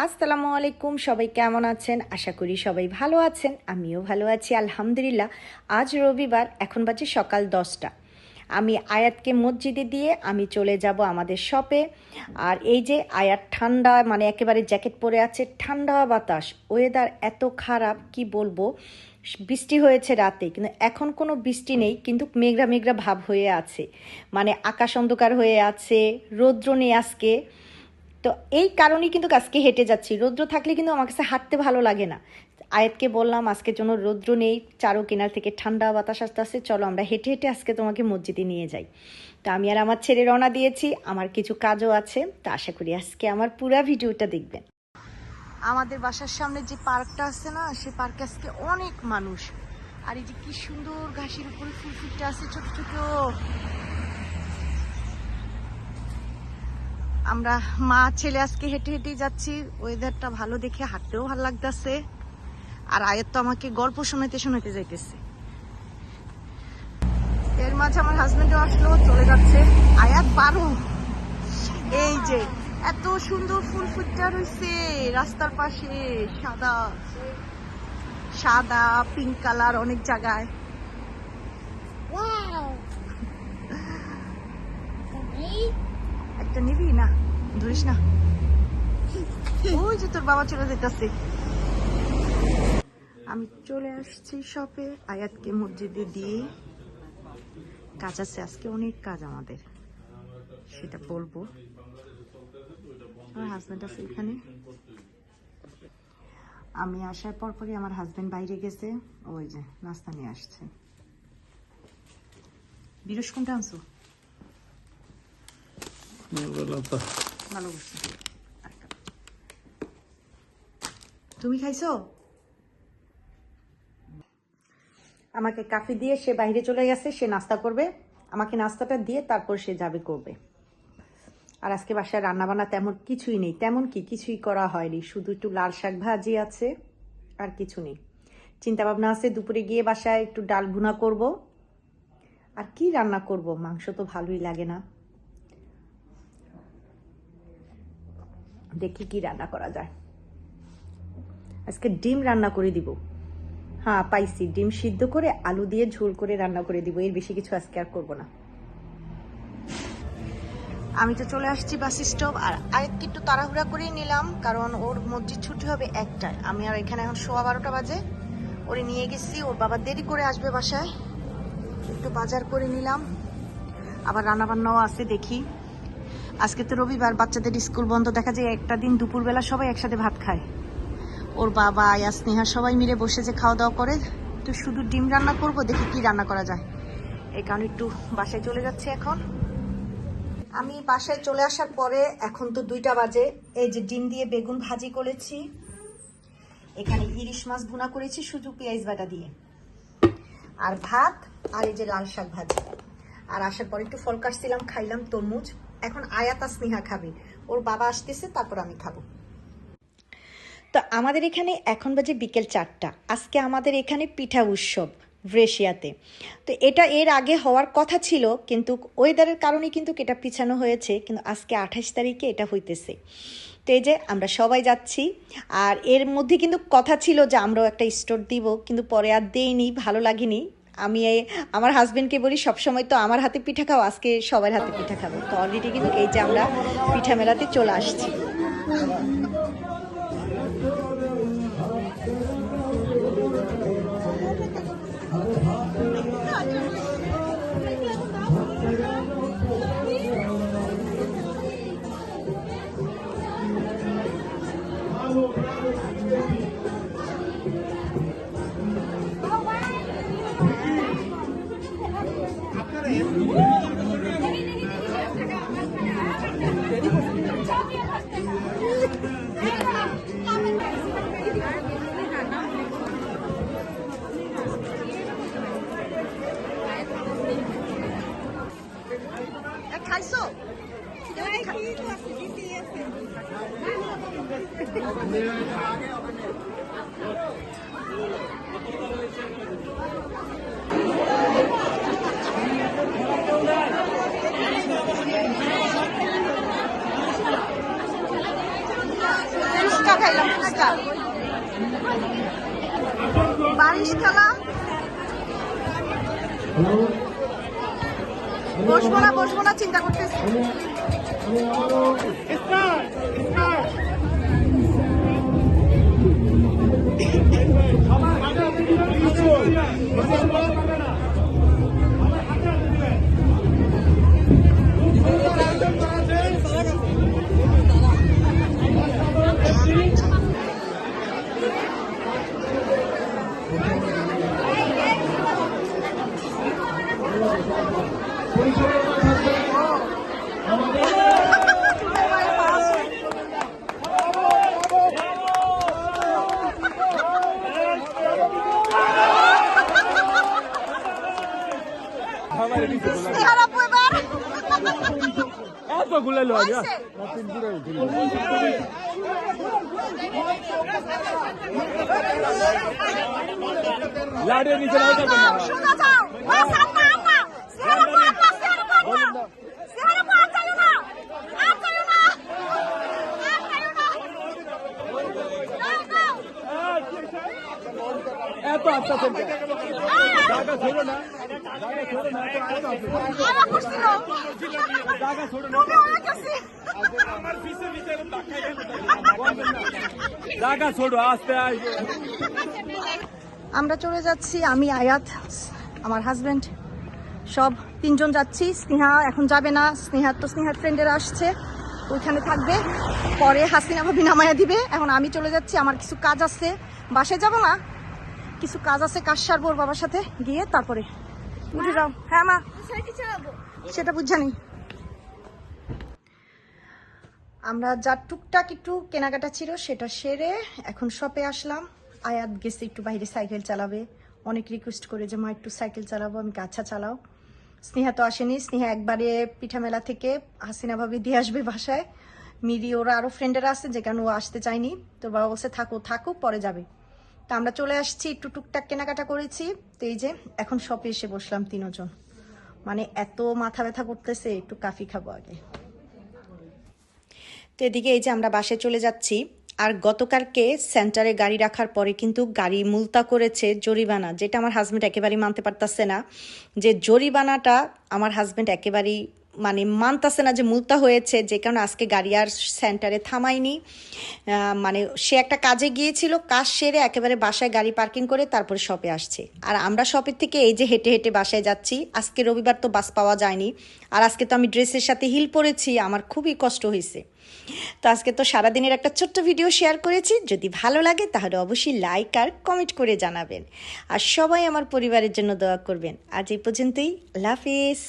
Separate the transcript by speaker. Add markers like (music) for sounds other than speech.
Speaker 1: আসসালামু আলাইকুম, সবাই কেমন আছেন? আশা করি সবাই ভালো আছেন, আমিও ভালো আছি, আলহামদুলিল্লাহ। আজ রবিবার, এখন বাজে সকাল দশটা। আমি আয়াতকে মসজিদে দিয়ে আমি চলে যাব আমাদের শপে। আর এই যে আয়াত ঠান্ডা মানে একেবারে জ্যাকেট পরে আছে, ঠান্ডা বাতাস, ওয়েদার এত খারাপ, কি বলব? বৃষ্টি হয়েছে রাতে, কিন্তু এখন কোনো বৃষ্টি নেই, কিন্তু মেঘরা মেঘরা ভাব হয়ে আছে। মানে আকাশ অন্ধকার হয়ে আছে, রৌদ্র নেই আজকে। তো এই কারণেই কিন্তু আজকে হেঁটে যাচ্ছি। রৌদ্র থাকলে কিন্তু আমার কাছে হাঁটতে ভালো লাগে না। আয়াতকে বললাম, আজকের জন্য রৌদ্র নেই, চারো কেনার থেকে ঠান্ডা বাতাস আসতে আসতে চলো আমরা হেঁটে হেঁটে আজকে তোমাকে মসজিদে নিয়ে যাই। তো আমি আর আমার ছেলে রওনা দিয়েছি, আমার কিছু কাজও আছে। তো আশা করি আজকে আমার পুরো ভিডিওটা দেখবেন। আমাদের বাসার সামনে যে পার্কটা আছে না সেই পার্কে আজকে অনেক মানুষ। আর এই যে কি সুন্দর ঘাসের উপরে ফুল ফুটটা আছে, ছোট ছোট। আমরা মা ছেলে আজকে হেঁটে হেঁটেই যাচ্ছি। ওয়েদারটা ভালো দেখে হাঁটতেও ভালো লাগতেছে। আর আয়ের তো আমাকে গল্প শোনাইতে শোনাইতে যাইতেছে। এর মাঝে আমার হাজবেন্ডও আসলো চলে যাচ্ছে। আয়াত বারো এই যে এত সুন্দর ফুল ফুটটা রয়েছে রাস্তার পাশে সাদা সাদা পিঙ্ক কালার অনেক জায়গায়।
Speaker 2: Wow. (laughs)
Speaker 1: একটা নিবি? না, ধরিস না। ওই যে তোর বাবা চলে যেতেছে। আমি চলে আসছি শপে, আয়াতকে মসজিদে দিয়ে। কাজ আছে, আজকে অনেক কাজ আমাদের। সেটা বলব। আমার হাজব্যান্ড আছে এখানে। আমি আসার পর পরই আমার হাজব্যান্ড বাইরে গেছে। ওই যে, নাস্তা নিয়ে আসছে। বিরস কোনটা আনছো? তুমি খাইছো? আমাকে কাফি দিয়ে সে বাইরে চলে গেছে, সে নাস্তা করবে। আমাকে নাস্তাটা দিয়ে তারপর সে যাবে করবে। আর আজকে বাসায় রান্না বান্না তেমন কিছুই নেই, তেমন কি কিছুই করা হয়নি। শুধু একটু লাল শাক ভাজি আছে, আর কিছু নেই। চিন্তা ভাবনা আছে, দুপুরে গিয়ে বাসায় একটু ডাল ভুনা করব। আর কি রান্না করব? মাংস তো ভালোই লাগে না। দেখি কি রান্না করা যায়। আজকে ডিম রান্না করে দিব। হ্যাঁ পাইছি। ডিম সিদ্ধ করে আলু দিয়ে ঝোল করে রান্না করে দিব। এর বেশি কিছু আজকে আর করব না। আমি তো চলে আসছি বাস স্টপ। আর আরেকটি একটু তাড়াহুড়া করেই নিলাম, কারণ ওর মসজিদ ছুটি হবে একটায়। আমি আর এখানে এখন সোয়া বারোটা বাজে। ওরে নিয়ে গেছি। ওর বাবা দেরি করে আসবে বাসায়। একটু বাজার করে নিলাম। আবার রান্না বান্নাও আছে, দেখি। আজকে তো রবিবার, বাচ্চাদের স্কুল বন্ধ, দেখা যায় একটা দিন দুপুরবেলা সবাই একসাথে ভাত খায়। ওর বাবা আয়া স্নেহা সবাই মিলে বসে যে খাওয়া দাওয়া করে, তো শুধু ডিম রান্না করব, দেখি কি রান্না করা যায়। এই কারণে একটু বাসায় চলে যাচ্ছে এখন। আমি বাসায় চলে আসার পরে এখন তো দুইটা বাজে, এই যে ডিম দিয়ে বেগুন ভাজি করেছি, এখানে ইলিশ মাছ ভুনা করেছি শুধু পেঁয়াজ বাটা দিয়ে। আর ভাত, আর এই যে লাল শাক ভাজি। আর আসার পরে একটু ফল কাটছিলাম, খাইলাম তরমুজ এখন আয়াতা স্নেহা খাবে। ওর বাবা আসতেছে, তারপর আমি খাব। তো আমাদের এখানে এখন বাজে বিকেল চারটা। আজকে আমাদের এখানে পিঠা উৎসব ব্রেশিয়াতে। তো এটা এর আগে হওয়ার কথা ছিল, কিন্তু ওয়েদারের কারণে কিন্তু এটা পিছানো হয়েছে, কিন্তু আজকে আঠাশ তারিখে এটা হইতেছে। তো এই যে আমরা সবাই যাচ্ছি, আর এর মধ্যে কিন্তু কথা ছিল যে আমরাও একটা স্টোর দিব, কিন্তু পরে আর দেইনি, ভালো লাগেনি। আমি আমার হাজবেন্ডকে বলি, সবসময় তো আমার হাতে পিঠা খাও, আজকে সবার হাতে পিঠা খাব। তো অলরেডি কিন্তু এই যে আমরা পিঠা মেলাতে চলে আসছি। খাইছো? ফুচকা খাইলাম ফুচকা। বারিশ খেলা? বসবো না বসবো না চিন্তা করতেছি স্নেহার আপু
Speaker 2: এত গুলে লো আগে
Speaker 1: হয়েছে?
Speaker 2: লাড়ে নিচে লাগাই যাবে না
Speaker 1: যাও, সোজা যাও। বাস, আম্মা, আম্মা। স্নেহার আপু, আম্মা, স্নেহার আপু, আম্মা। স্নেহার আপু, আর যাইও না। আর যাইও না। আর যাইও না। যাও, যাও।
Speaker 2: এত আস্তে আস্তে জায়গা ছোড়ো না জায়গা ছোড়ো না এত আস্তে আস্তে।
Speaker 1: আমার করছিল। আমরা চলে যাচ্ছি, আমি আয়াত, আমার হাজবেন্ড সব তিনজন যাচ্ছি। স্নেহা এখন যাবে না। স্নেহার তো স্নেহার ফ্রেন্ডেরা আসছে। ওইখানে থাকবে। পরে হাসিনা ভাবি নামায়া দিবে। এখন আমি চলে যাচ্ছি। আমার কিছু কাজ আছে। বাসায় যাব না? কিছু কাজ আছে, কাজ সারবো বাবার সাথে। গিয়ে তারপরে বুঝে যাও। হ্যাঁ মা। সেটা বুঝানি আমরা যা টুকটাক একটু কেনাকাটা ছিল সেটা সেরে এখন শপে আসলাম। আয়াত গেছে একটু বাইরে সাইকেল চালাবে। অনেক রিকোয়েস্ট করে যে, মা, একটু সাইকেল চালাবো, আমি আচ্ছা চালাও। স্নেহা তো আসেনি। স্নেহা একবারে পিঠা মেলা থেকে হাসিনা ভাবি দিয়ে আসবে বাসায়। মিরি, ওরা আরও ফ্রেন্ডেরা আছে, যে কারণে ও আসতে চায়নি। তোর বাবা বসে থাকো, থাকুক, পরে যাবে। তা আমরা চলে আসছি, একটু টুকটাক কেনাকাটা করেছি। তো এই যে, এখন শপে এসে বসলাম তিনজন। মানে এত মাথা ব্যথা করতেছে, একটু কাফি খাব আগে। তো এদিকে এই যে আমরা বাসে চলে যাচ্ছি। আর গতকালকে সেন্টারে গাড়ি রাখার পরে কিন্তু গাড়ি মুলতা করেছে জরিমানা, যেটা আমার হাজব্যান্ড একেবারেই মানতে পারতাছে না। যে জরিমানাটা আমার হাজব্যান্ড একেবারেই মানে মানতাছে না যে মুলতা হয়েছে, যে কারণে আজকে গাড়ি আর সেন্টারে থামায়নি। মানে সে একটা কাজে গিয়েছিল, কাজ সেরে একেবারে বাসায় গাড়ি পার্কিং করে তারপরে শপে আসছে। আর আমরা শপের থেকে এই যে হেঁটে হেঁটে বাসায় যাচ্ছি, আজকে রবিবার তো বাস পাওয়া যায়নি। আর আজকে তো আমি ড্রেসের সাথে হিল পরেছি, আমার খুবই কষ্ট হয়েছে। তো আজকে তো সারাদিনের একটা ছোট্ট ভিডিও শেয়ার করেছি, যদি ভালো লাগে তাহলে অবশ্যই লাইক আর কমেন্ট করে জানাবেন। আর সবাই আমার পরিবারের জন্য দোয়া করবেন। আজ এই পর্যন্তই, আল্লাহ হাফিজ।